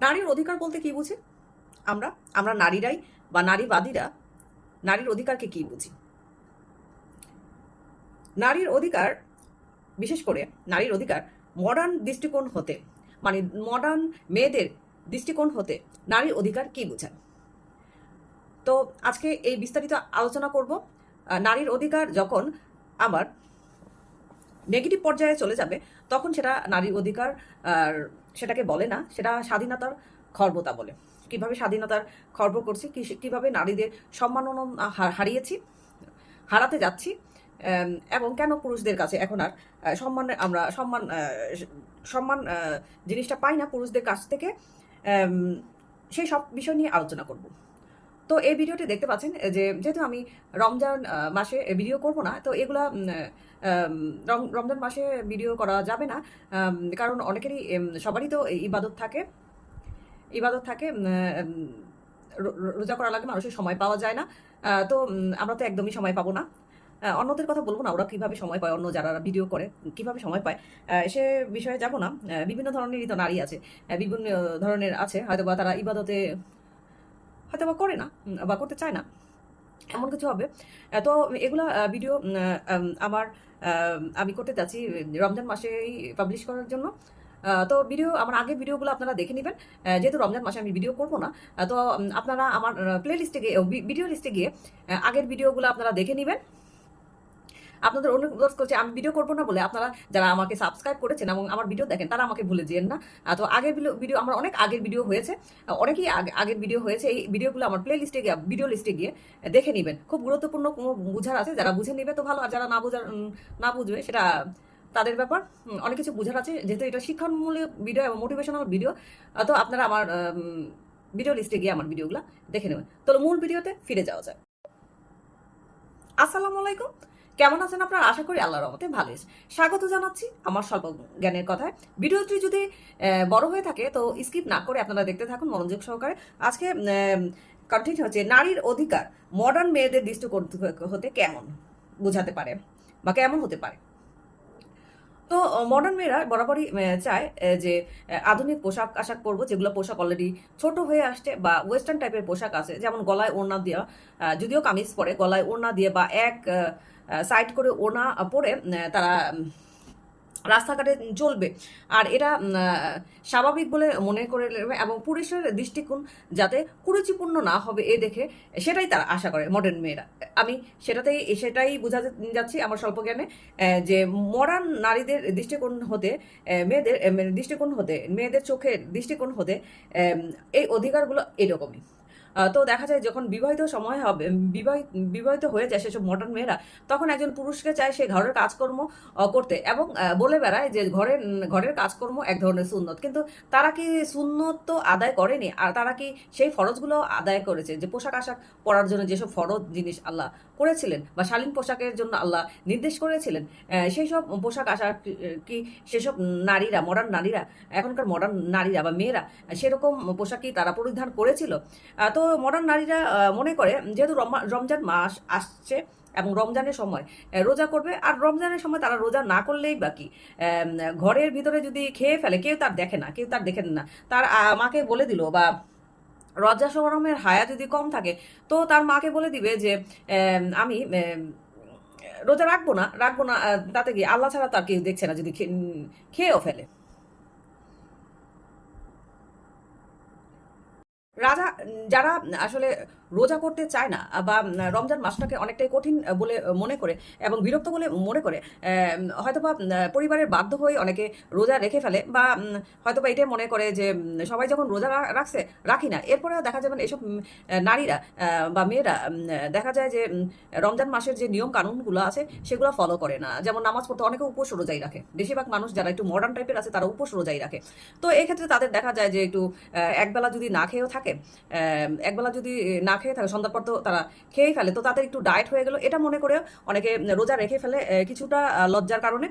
নারীর অধিকার বলতে কি বুঝি? আমরা আমরা নারীরাই বা নারীবাদীরা নারীর অধিকারকে কি বুঝি? নারীর অধিকার, বিশেষ করে নারীর অধিকার মডার্ন দৃষ্টিকোণ হতে মানে মডার্ন মেয়েদের দৃষ্টিকোণ হতে নারীর অধিকার কি বোঝায়? তো আজকে এই বিস্তারিত আলোচনা করব। নারীর অধিকার যখন আবার নেগেটিভ পর্যায়ে চলে যাবে, তখন সেটা নারীর অধিকার সেটাকে বলে না, সেটা স্বাধীনতার খর্বতা বলে। কীভাবে স্বাধীনতার খর্ব করছি কীভাবে নারীদের সম্মাননা হারিয়েছি, হারাতে যাচ্ছি এবং কেন পুরুষদের কাছে এখন আর সম্মানে, আমরা সম্মান সম্মান জিনিসটা পাই না পুরুষদের কাছ থেকে সেই সব বিষয় নিয়ে আলোচনা করব। তো এই ভিডিওটি দেখতে পাচ্ছেন যে যেহেতু আমি রমজান মাসে ভিডিও করব না, তো এগুলা রম- রমজান মাসে ভিডিও করা যাবে না কারণ অনেকেরই সবারই তো ইবাদত থাকে। ইবাদত থাকে রোজা করা লাগে মানুষের সময় পাওয়া যায় না তো আমরা তো একদমই সময় পাবো না। অন্যদের কথা বলব না, ওরা কীভাবে সময় পায়, অন্য যারা ভিডিও করে, কীভাবে সময় পায় সে বিষয়ে যাব না বিভিন্ন ধরনেরই তো নারী আছে বিভিন্ন ধরনের আছে হয়তো বা তারা ইবাদতে হয়তো বা করে না বা করতে চায় না। এমন কিছু হবে। তো এগুলো ভিডিও আমার আমি করতে চাচ্ছি রমজান মাসেই পাবলিশ করার জন্য। তো ভিডিও আমার আগের ভিডিওগুলো আপনারা দেখে নেবেন। যেহেতু রমজান মাসে আমি ভিডিও করব না তো আপনারা আমার প্লে লিস্টে গিয়ে ভিডিও লিস্টে গিয়ে আগের ভিডিওগুলো আপনারা দেখে নেবেন। আপনাদের অনুরোধ করছি, আমি ভিডিও করব না বলে আপনারা যারা আমাকে সাবস্ক্রাইব করেছেন এবং আমার ভিডিও দেখেন, তারা আমাকে ভুলে যেন না। তো আগের ভিডিও আমার অনেক আগের ভিডিও হয়েছে। অনেকেই আগের ভিডিও হয়েছে, এই ভিডিওগুলো আমার প্লে লিস্টে গিয়ে ভিডিও লিস্টে গিয়ে দেখে নেবেন। খুব গুরুত্বপূর্ণ কোনো বুঝার আছে, যারা বুঝে নেবে তো ভালো, আর যারা না বুঝার না বুঝবে, সেটা তাদের ব্যাপার। অনেক কিছু বোঝার আছে, যেহেতু এটা শিক্ষামূলক ভিডিও এবং মোটিভেশনাল ভিডিও তো আপনারা আমার ভিডিও লিস্টে গিয়ে আমার ভিডিওগুলো দেখে নেবেন। তো মূল ভিডিওতে ফিরে যাওয়া যায় আসসালামু আলাইকুম। কেমন আছেন আপনারা? আশা করি আল্লাহর রহমতে ভালো স্বাগত জানাচ্ছি আমার স্বল্প জ্ঞানের কথায়। ভিডিওটি যদি বড় হয়ে থাকে তো স্কিপ না করে আপনারা দেখতে থাকুন মনোযোগ সহকারে। আজকে কন্টেন্ট হচ্ছে নারীর অধিকার মডার্ন মেয়েদের দৃষ্টিকোণ হতে কেমন বোঝাতে পারে বা কেমন হতে পারে? তো মডার্ন মেয়েরা বরাবরই চায় যে আধুনিক পোশাক আশাক পরবো, যেগুলো পোশাক অলরেডি ছোট হয়ে আসছে বা ওয়েস্টার্ন টাইপের পোশাক আছে, যেমন গলায় ওড়না দেওয়া যদিও কামিজ পরে, গলায় ওড়না দিয়ে বা এক সাইড করে ওড়না পরে তারা রাস্তাঘাটে চলবে আর এটা স্বাভাবিক বলে মনে করে নেবে এবং পুরুষের দৃষ্টিকোণ যাতে কুরুচিপূর্ণ না হবে এ দেখে সেটাই তারা আশা করে মডার্ন মেয়েরা। আমি সেটাতেই, সেটাই বোঝাতে যাচ্ছি আমার স্বল্প জ্ঞানে যে মডার্ন নারীদের দৃষ্টিকোণ হতে মেয়েদের দৃষ্টিকোণ হতে, মেয়েদের চোখের দৃষ্টিকোণ হতে এই অধিকারগুলো এরকমই। তো দেখা যায় যখন বিবাহিত সময় হবে বিবাহিত বিবাহিত হয়ে যায় সেসব মডার্ন মেয়েরা তখন একজন পুরুষকে চায় সে ঘরের কাজকর্ম করতে এবং বলে বেড়ায় যে ঘরের ঘরের কাজকর্ম এক ধরনের সুন্নত। কিন্তু তারা কি সুন্নত তো আদায় করেনি? আর তারা কি সেই ফরজগুলো আদায় করেছে? যে পোশাক আশাক পরার জন্য যেসব ফরজ জিনিস আল্লাহ করেছিলেন বা শালীন পোশাকের জন্য আল্লাহ নির্দেশ করেছিলেন সেই সব পোশাক আশাক কি সেসব নারীরা মডার্ন নারীরা এখনকার মডার্ন নারীরা বা মেয়েরা সেরকম পোশাক কি তারা পরিধান করেছিল। আহ, তো মডার্ন নারীরা মনে করে যেহেতু রমা- রমজান মাস আসছে এবং রমজানের সময় রোজা করবে, আর রমজানের সময় তারা রোজা না করলেই বাকি। ঘরের ভিতরে যদি খেয়ে ফেলে, কেউ তার দেখে না, কেউ তার দেখেন না। তার মাকে বলে দিল বা রজা সরমের হায়া যদি কম থাকে, তো তার মাকে বলে দিবে যে আমি রোজা রাখব না রাখব না তাতে কি আল্লাহ ছাড়া তার কেউ দেখছে না যদি খেয়েও ফেলে। রাজা যারা আসলে রোজা করতে চায় না, বা রমজান মাসটাকে অনেকটাই কঠিন বলে মনে করে এবং বিরক্ত বলে মনে করে হয়তোবা পরিবারের বাধ্য হয়ে অনেকে রোজা রেখে ফেলে বা হয়তোবা এটাই মনে করে যে সবাই যখন রোজা রাখছে, রাখি না। এরপরে দেখা যাবে না এসব নারীরা বা মেয়েরা দেখা যায় যে রমজান মাসের যে নিয়ম কানুনগুলো আছে, সেগুলো ফলো করে না। যেমন নামাজ পড়তে অনেকে উপোস রোজাই রাখে। বেশিরভাগ মানুষ যারা একটু মডার্ন টাইপের আছে, তারা উপোস রোজাই রাখে। তো এক্ষেত্রে তাদের দেখা যায় যে একটু একবেলা যদি না খেয়েও থাকে একবেলা যদি না খেয়ে থাকে সন্ধ্যার পর তো তারা খেয়েই ফেলে। তো তাদের একটু ডায়েট হয়ে গেল। এটা মনে করে অনেকে রোজা রেখে ফেলে কিছুটা লজ্জার কারণে।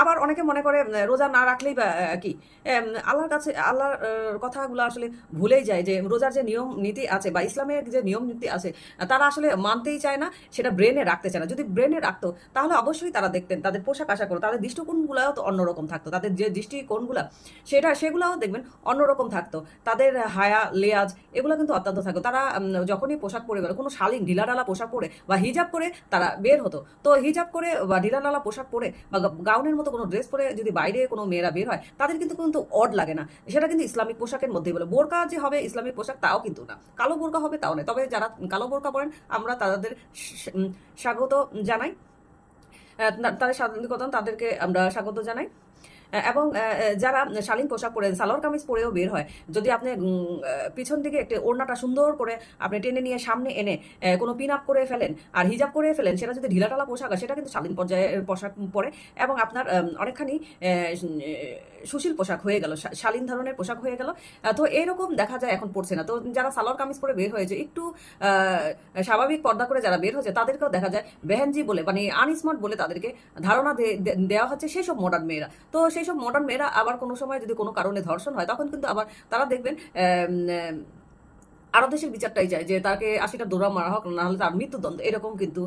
আবার অনেকে মনে করে রোজা না রাখলেই কি? আল্লাহর কাছে, আল্লাহর কথাগুলো আসলে ভুলেই যায় যে রোজার যে নিয়ম নীতি আছে বা ইসলামের যে নিয়ম নীতি আছে তারা আসলে মানতেই চায় না, সেটা ব্রেনে রাখতে চায় না। যদি ব্রেনে রাখতো, তাহলে অবশ্যই তারা দেখতেন, তাদের পোশাক আশা করো তাদের দৃষ্টিকোণগুলোও তো অন্যরকম থাকতো। তাদের যে দৃষ্টিকোণগুলো, সেটা, সেগুলোও দেখবেন অন্যরকম থাকতো। তাদের হায়া, লেয়াজ, এগুলো কিন্তু অত্যন্ত থাকতো। তারা যখনই পোশাক পরে বেরো কোনো শালীন ঢিলাঢালা পোশাক পরে বা হিজাব করে তারা বের হতো। তো হিজাব করে বা ঢিলাঢালা পোশাক পরে বা গাউনের মতো কোনো ড্রেস পরে যদি বাইরে কোনো মেয়েরা বের হয়, তাদের কিন্তু কিন্তু অড লাগে না। সেটা কিন্তু ইসলামিক পোশাকের মধ্যেই বলে। বোরকা যে হবে ইসলামিক পোশাক তাও কিন্তু না। কালো বোরকা হবে তাও নয়। তবে যারা কালো বোরকা পরেন, আমরা তাদের স্বাগত জানাই। তাদের স্বাধীনতা, তাদেরকে আমরা স্বাগত জানাই। এবং যারা শালীন পোশাক পরে সালোয়ার কামিজ পরেও বের হয়। যদি আপনি পিছন দিকে একটি ওড়নাটা সুন্দর করে আপনি টেনে নিয়ে সামনে এনে কোনো পিন আপ করে ফেলেন আর হিজাব করে ফেলেন, সেটা যদি ঢিলাটালা পোশাক হয়, সেটা কিন্তু শালীন পর্যায়ের পোশাক পরে এবং আপনার অনেকখানি সুশীল পোশাক হয়ে গেল শালীন ধরনের পোশাক হয়ে গেল। তো এরকম দেখা যায় এখন পড়ছে না। তো যারা সালোয়ার কামিজ পরে বের হয়েছে, একটু স্বাভাবিক পর্দা করে যারা বের হয়েছে, তাদেরকেও দেখা যায়, বেহেনজি বলে মানে আনস্মার্ট বলে তাদেরকে ধারণা দেওয়া হচ্ছে, সেসব মডার্ন মেয়েরা। তো সেই সব মডার্ন মেয়েরা আবার কোনো সময় যদি কোনো কারণে ধর্ষণ হয়, তখন কিন্তু আবার তারা দেখবেন আরও দেশের বিচারটাই চায় যে তাকে আশিটা দৌড়া মারা হোক না হলে তার মৃত্যুদণ্ড, এরকম কিন্তু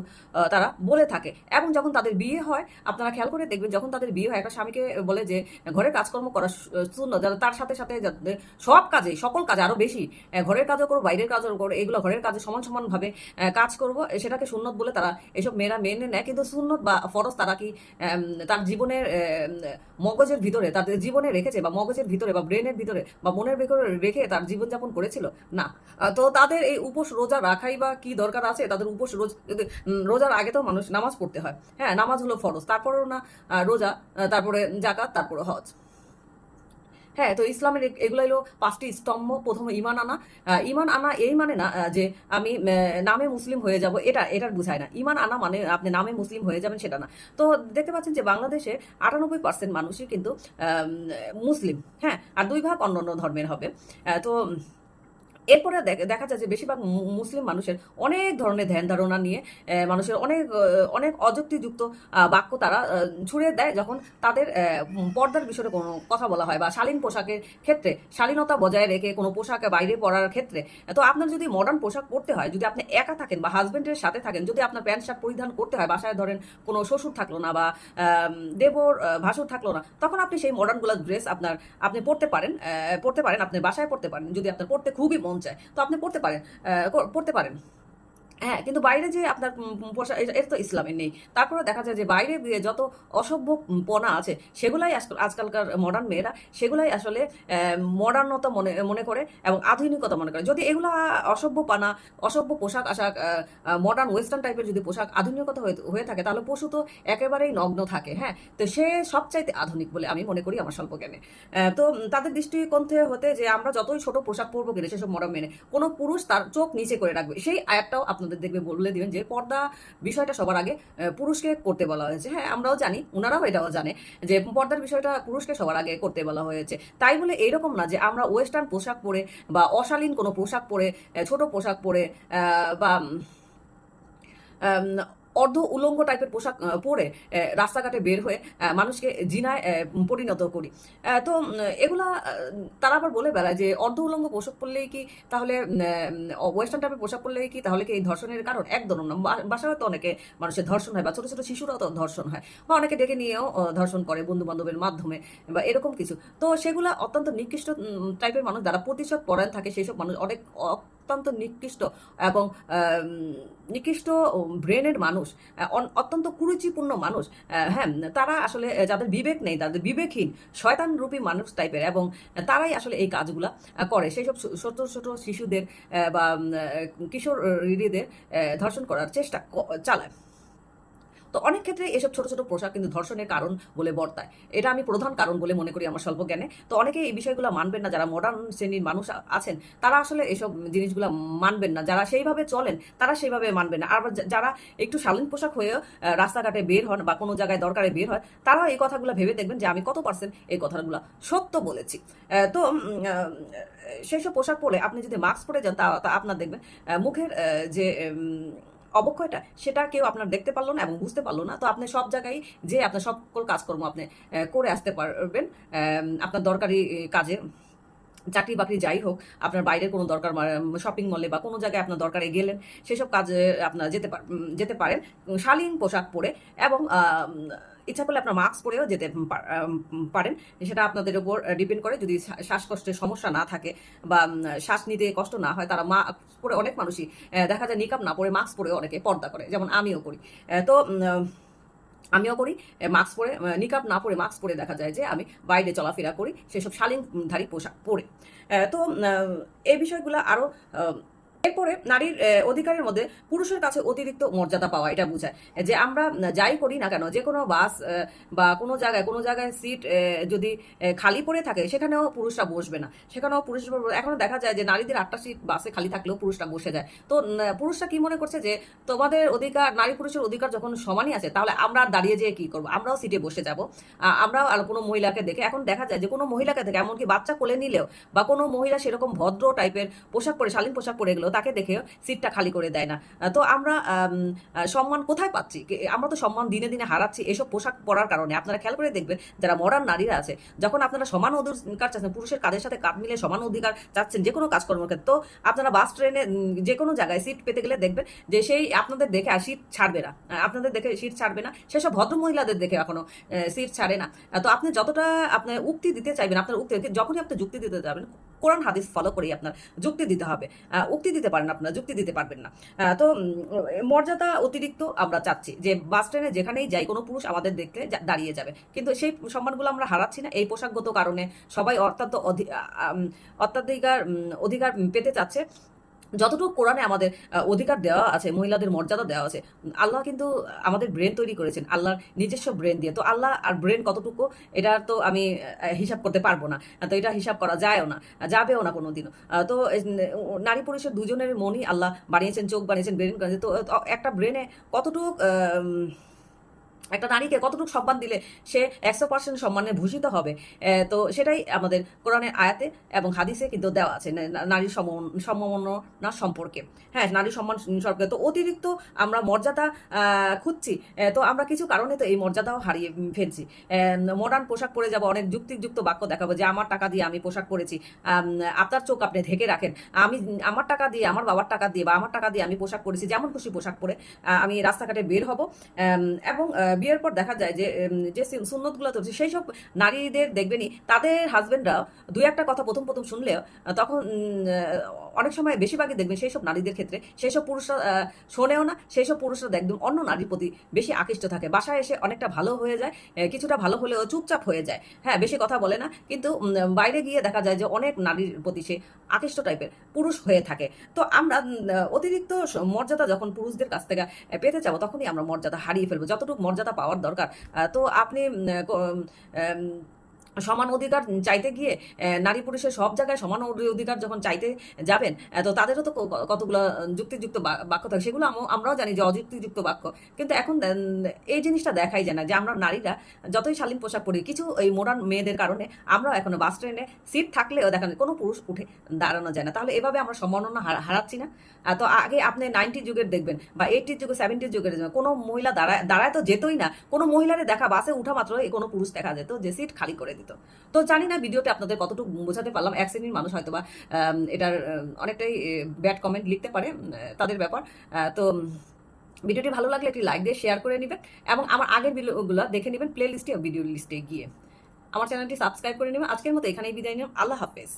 তারা বলে থাকে। এবং যখন তাদের বিয়ে হয়, আপনারা খেয়াল করে দেখবেন, যখন তাদের বিয়ে হয়, একটা স্বামীকে বলে যে, ঘরের কাজকর্ম করা শূন্য, যাতে তার সাথে সাথে সব কাজে, সকল কাজে আরও বেশি ঘরের কাজও করো, বাইরের কাজও করো, এগুলো ঘরের কাজে সমান সমান ভাবে কাজ করব সেটাকে সুন্নত বলে তারা এসব মেয়েরা মেনে নেয়। কিন্তু সুন্নত বা ফরজ তারা কি তার জীবনের মগজের ভিতরে, তাদের জীবনে রেখেছে বা মগজের ভিতরে বা ব্রেনের ভিতরে বা মনের ভিতরে রেখে তার জীবনযাপন করেছিল? না। তো তাদের এই উপোস রোজা রাখাই বা কি দরকার আছে? তাদের উপোস রোজ রোজার আগে তো মানুষ নামাজ পড়তে হয়। হ্যাঁ নামাজ হলো ফরজ। তারপরেও না রোজা তারপরে জাকাত তারপরে হজ। হ্যাঁ তো ইসলামের এগুলো হলো পাঁচটি স্তম্ভ। প্রথমে ইমান আনা। ইমান আনা এই মানে না যে আমি নামে মুসলিম হয়ে যাব, এটা, এটার বুঝায় না। ইমান আনা মানে আপনি নামে মুসলিম হয়ে যাবেন, সেটা না। তো দেখতে পাচ্ছেন যে বাংলাদেশে আটানব্বই পার্সেন্ট মানুষই কিন্তু মুসলিম। হ্যাঁ আর দুই ভাগ অন্য অন্য ধর্মের হবে। তো এরপরে দেখ- দেখা যায় যে বেশিরভাগ মুসলিম মানুষের অনেক ধরনের ধ্যান ধারণা নিয়ে মানুষের অনেক অনেক অযুক্তিযুক্ত বাক্য তারা ছুড়ে দেয় যখন তাদের পর্দার বিষয়ে কোনো কথা বলা হয় বা শালীন পোশাকের ক্ষেত্রে, শালীনতা বজায় রেখে কোনো পোশাকে বাইরে পরার ক্ষেত্রে। তো আপনার যদি মডার্ন পোশাক পরতে হয়, যদি আপনি একা থাকেন বা হাজব্যান্ডের সাথে থাকেন, যদি আপনার প্যান্ট শার্ট পরিধান করতে হয়, বাসায় ধরেন কোনো শ্বশুর থাকল না বা দেবর ভাসুর থাকল না, তখন আপনি সেই মডার্নগুলো ড্রেস আপনার, আপনি পড়তে পারেন পড়তে পারেন, আপনি বাসায় পড়তে পারেন। যদি আপনার পড়তে খুবই মন চায় তো আপনি পড়তে পারেন পড়তে পারেন। হ্যাঁ কিন্তু বাইরে যে আপনার পোশাক এটা তো ইসলামের নেই। তারপরে দেখা যায় যে বাইরে যত অসভ্য পনা আছে, সেগুলাই আজকাল- আজকালকার মডার্ন মেয়েরা সেগুলাই আসলে মডার্নতা মনে মনে করে এবং আধুনিকতা মনে করে। যদি এগুলা অসভ্য পানা, অসভ্য পোশাক আশাক মডার্ন ওয়েস্টার্ন টাইপের যদি পোশাক আধুনিকতা হয়ে থাকে, তাহলে পশু তো একেবারেই নগ্ন থাকে হ্যাঁ? তো সে সবচাইতে আধুনিক বলে আমি মনে করি আমার স্বল্প জ্ঞানে তো তাদের দৃষ্টিকোণ থেকে হতে যে আমরা যতই ছোট পোশাক পরবো কিনা সেসব মডার্ন মেনে কোনো পুরুষ তার চোখ নিচে করে রাখবে। সেই আয়াতটাও আপনাদের দেখবে বলে দিবেন যে পর্দা বিষয়টা সবার আগে পুরুষকে করতে বলা হয়েছে। হ্যাঁ আমরাও জানি ওনারাও এটাও জানে যে পর্দার বিষয়টা পুরুষকে সবার আগে করতে বলা হয়েছে। তাই বলে এইরকম না যে আমরা ওয়েস্টার্ন পোশাক পরে বা অশালীন কোনো পোশাক পরে ছোট পোশাক পরে বা অর্ধ উলঙ্গ টাইপের পোশাক পরে রাস্তাঘাটে বের হয়ে মানুষকে জিনায় পরিণত করি। তো এগুলা তারা আবার বলে বেড়ায় যে অর্ধ উলঙ্গ পোশাক পরলেই কি তাহলে ওয়েস্টার্ন টাইপের পোশাক পরলেই কি তাহলে কি এই ধর্ষণের কারণ? একদম না। বাসায় তো অনেকে মানুষের ধর্ষণ হয় বা ছোটো ছোটো শিশুরাও তো ধর্ষণ হয় বা অনেকে ডেকে নিয়েও ধর্ষণ করে বন্ধু বান্ধবের মাধ্যমে বা এরকম কিছু। তো সেগুলা অত্যন্ত নিকৃষ্ট টাইপের মানুষ যারা প্রতিশোধ পরায়ণ থাকে, সেই সব মানুষ অনেক অত্যন্ত নিকৃষ্ট এবং নিকৃষ্ট ব্রেনের মানুষ অত্যন্ত কুরুচিপূর্ণ মানুষ হ্যাঁ তারা আসলে যাদের বিবেক নেই, তাদের বিবেকহীন শয়তান রূপী মানুষ টাইপের এবং তারাই আসলে এই কাজগুলা করে। সেই সব ছোট ছোট শিশুদের বা কিশোর হৃদয়দের ধর্ষণ করার চেষ্টা চালায়। তো অনেক ক্ষেত্রে এসব ছোট ছোট পোশাক কিন্তু ধর্ষণের কারণ বলে বর্তায়। এটা আমি প্রধান কারণ বলে মনে করি আমার স্বল্প জ্ঞানে তো অনেকে এই বিষয়গুলো মানবেন না যারা মডার্ন শ্রেণির মানুষ আছেন তারা আসলে এসব জিনিসগুলো মানবেন না। যারা সেইভাবে চলেন তারা সেইভাবে মানবেন না। আর যারা একটু শালীন পোশাক হয়েও রাস্তাঘাটে বের হন বা কোনো জায়গায় দরকারে বের হয় তারাও এই কথাগুলো ভেবে দেখবেন যে আমি কত পার্সেন্ট এই কথাগুলো সত্য বলেছি। তো আহ, সেসব পোশাক পরে আপনি যদি মাস্ক পরে যান তা আপনার দেখবেন মুখের যে অবক্ষয়টা, সেটা কেউ আপনার দেখতে পারল না এবং বুঝতে পারল না। তো আপনি সব জায়গায় যে আপনার সকল কাজকর্ম আপনি করে আসতে পারবেন আপনার দরকারি কাজে। চাকরি বাকরি যাই হোক, আপনার বাইরের কোনো দরকার শপিং মলে বা কোনো জায়গায় আপনার দরকারে গেলেন, সেসব কাজে আপনার যেতে যেতে পারেন। শালীন পোশাক পরে এবং ইচ্ছা করলে আপনার মাস্ক পরেও যেতে পারেন। সেটা আপনাদের উপর ডিপেন্ড করে। যদি শ্বা- শ্বাসকষ্টের সমস্যা না থাকে বা শ্বাস নিতে কষ্ট না হয়, তারা মাস্ক পরে অনেক মানুষই দেখা যায় নিকাপ না পরে মাস্ক পরে অনেকে পর্দা করে, যেমন আমিও করি। তো আমিও করি মাস্ক পরে নিকাপ না পরে মাস্ক পরে দেখা যায় যে আমি বাইরে চলাফেরা করি, সেসব শালীনধারী পোশাক পরে। তো এই বিষয়গুলো আরও এরপরে নারীর অধিকারের মধ্যে পুরুষের কাছে অতিরিক্ত মর্যাদা পাওয়া, এটা বোঝায়। যে আমরা যাই করি না কেন, যে কোনো বাস বা কোনো জায়গায় কোনো জায়গায় সিট যদি খালি পড়ে থাকে, সেখানেও পুরুষরা বসবে না। সেখানেও পুরুষ বসবে- এখনও দেখা যায় যে নারীদের আটটা সিট বাসে খালি থাকলেও পুরুষরা বসে যায়। তো পুরুষরা কি মনে করছে যে তোমাদের অধিকার, নারী পুরুষের অধিকার যখন সমানই আছে, তাহলে আমরা দাঁড়িয়ে যেয়ে কি করব? আমরাও সিটে বসে যাব। আমরাও আর কোনো মহিলাকে দেখে, এখন দেখা যায় যে কোনো মহিলাকে দেখে, এমনকি বাচ্চা কোলে নিলেও বা কোনো মহিলা সেরকম ভদ্র টাইপের পোশাক পরে, শালীন পোশাক পরে গেলেও তাকে দেখে সিটটা খালি করে দেয় না। তো আমরা সম্মান কোথায় পাচ্ছি? আমরা তো সম্মান দিনে দিনে হারাচ্ছি এসব পোশাক পরার কারণে। আপনারা খেয়াল করে দেখবেন, যারা মডার্ন নারীরা আছে, যখন আপনারা সমান অধিকার চাচ্ছেন, পুরুষের কাজের সাথে কাঁধ মিলে সমান অধিকার চাচ্ছেন যে কোনো কাজকর্মের ক্ষেত্রে, তো আপনারা বাস, ট্রেনে যে কোনো জায়গায় সিট পেতে গেলে দেখবেন যে সেই আপনাদের দেখে আর সিট ছাড়বে না। আপনাদের দেখে সিট ছাড়বে না। সেসব ভদ্র মহিলাদের দেখে এখনও সিট ছাড়ে না। তো আপনি যতটা আপনি উক্তি দিতে চাইবেন, আপনার উক্তি, যখনই আপনি যুক্তি দিতে যাবেন কোরআন, হাদিস ফলো করেই আপনার যুক্তি দিতে হবে। উক্তি দিতে পারেন আপনার, যুক্তি দিতে পারবেন না। তো মর্যাদা অতিরিক্ত আমরা চাচ্ছি যে বাস ট্রেনে যেখানেই যাই, কোনো পুরুষ আমাদের দেখলে দাঁড়িয়ে যাবে। কিন্তু সেই সম্মানগুলো আমরা হারাচ্ছি না। এই পোশাকগত কারণে সবাই অত্যন্ত অধিকার অধিকার পেতে চাচ্ছে। যতটুকু কোরআনে আমাদের অধিকার দেওয়া আছে মহিলাদের মর্যাদা দেওয়া আছে আল্লাহ কিন্তু আমাদের ব্রেন তৈরি করেছেন আল্লাহর নিজস্ব ব্রেন দিয়ে। তো আল্লাহ আর ব্রেন কতটুকু এটা তো আমি হিসাব করতে পারব না। তো এটা হিসাব করা যায়ও না যাবেও না কোনোদিনও। আহ, তো নারী পুরুষের দুজনের মনই আল্লাহ বানিয়েছেন চোখ বানিয়েছেন ব্রেন তো একটা ব্রেনে কতটুকু একটা নারীকে কতটুকু সম্মান দিলে সে একশো পার্সেন্ট সম্মানে ভূষিত হবে তো সেটাই আমাদের কোরআনের আয়াতে এবং হাদিসে কিন্তু দেওয়া আছে, না- না- নারীর সম- সম্মাননা সম্পর্কে। হ্যাঁ নারী সম্মান সম্পর্কে। তো অতিরিক্ত আমরা মর্যাদা খুঁজছি তো আমরা কিছু কারণে তো এই মর্যাদাও হারিয়ে ফেলছি। মডার্ন পোশাক পরে যাব, অনেক যুক্তিযুক্ত বাক্য দেখাবো যে, আমার টাকা দিয়ে আমি পোশাক পরেছি আপনার চোখ আপনি ঢেকে রাখেন, আমি, আমার টাকা দিয়ে, আমার বাবার টাকা দিয়ে বা আমার টাকা দিয়ে আমি পোশাক পরেছি, যেমন খুশি পোশাক পরে আমি রাস্তাঘাটে বের হব এবং বিয়ের পর দেখা যায় যে যে সুন্নতগুলো চলছে সেই সব নারীদের দেখবেনি তাদের হাজবেন্ডরা দুই একটা কথা প্রথম প্রথম শুনলেও, তখন অনেক সময় বেশিরভাগই দেখবেন সেই সব নারীদের ক্ষেত্রে সেই সব পুরুষরা শোনেও না সেই সব পুরুষরা দেখবেন অন্য নারীর প্রতি বেশি আকৃষ্ট থাকে। বাসায় এসে অনেকটা ভালো হয়ে যায় কিছুটা ভালো হলেও চুপচাপ হয়ে যায়। হ্যাঁ বেশি কথা বলে না, কিন্তু বাইরে গিয়ে দেখা যায় যে অনেক নারীর প্রতি সে আকৃষ্ট টাইপের পুরুষ হয়ে থাকে। তো আমরা অতিরিক্ত মর্যাদা যখন পুরুষদের কাছ থেকে পেতে যাব তখনই আমরা মর্যাদা হারিয়ে ফেলব। যতটুকু মর্যাদা পাওয়ার দরকার তো আপনি সমান অধিকার চাইতে গিয়ে নারী পুরুষের সব জায়গায় সমান অধিকার যখন চাইতে যাবেন তো তাদেরও তো কতগুলো যুক্তিযুক্ত বাক্য থাকে। সেগুলো আমরাও জানি যে অযুক্তিযুক্ত বাক্য। কিন্তু এখন এই জিনিসটা দেখাই যায় না যে আমরা নারীরা যতই শালীন পোশাক পরি, কিছু এই মোডার্ন মেয়েদের কারণে আমরাও এখনও বাস ট্রেনে সিট থাকলেও দেখেন কোনো পুরুষ উঠে দাঁড়ানো যায় না। তাহলে এভাবে আমরা সম্মাননা হারা- হারাচ্ছি না। তো আগে আপনি নাইনটি যুগের দেখবেন বা এইটির যুগে সেভেন্টির যুগের কোনো মহিলা দাঁড়ায় দাঁড়ায় তো যেতই না, কোনো মহিলারে দেখা বাসে উঠা মাত্র কোনো পুরুষ দেখা যেত যে সিট খালি করে দিত তো জানি না ভিডিওতে আপনাদের কতটুকু বোঝাতে পারলাম। এক শ্রেণির মানুষ হয়তো বা এটার অনেকটাই ব্যাড কমেন্ট লিখতে পারে তাদের ব্যাপার। তো ভিডিওটি ভালো লাগলে একটি লাইক দিয়ে শেয়ার করে নেবেন এবং আমার আগের ভিডিওগুলো দেখে নেবেন প্লে লিস্টে ভিডিও লিস্টে গিয়ে। আমার চ্যানেলটি সাবস্ক্রাইব করে নেবেন। আজকের মতো এখানেই বিদায় নিলাম। আল্লাহ হাফেজ।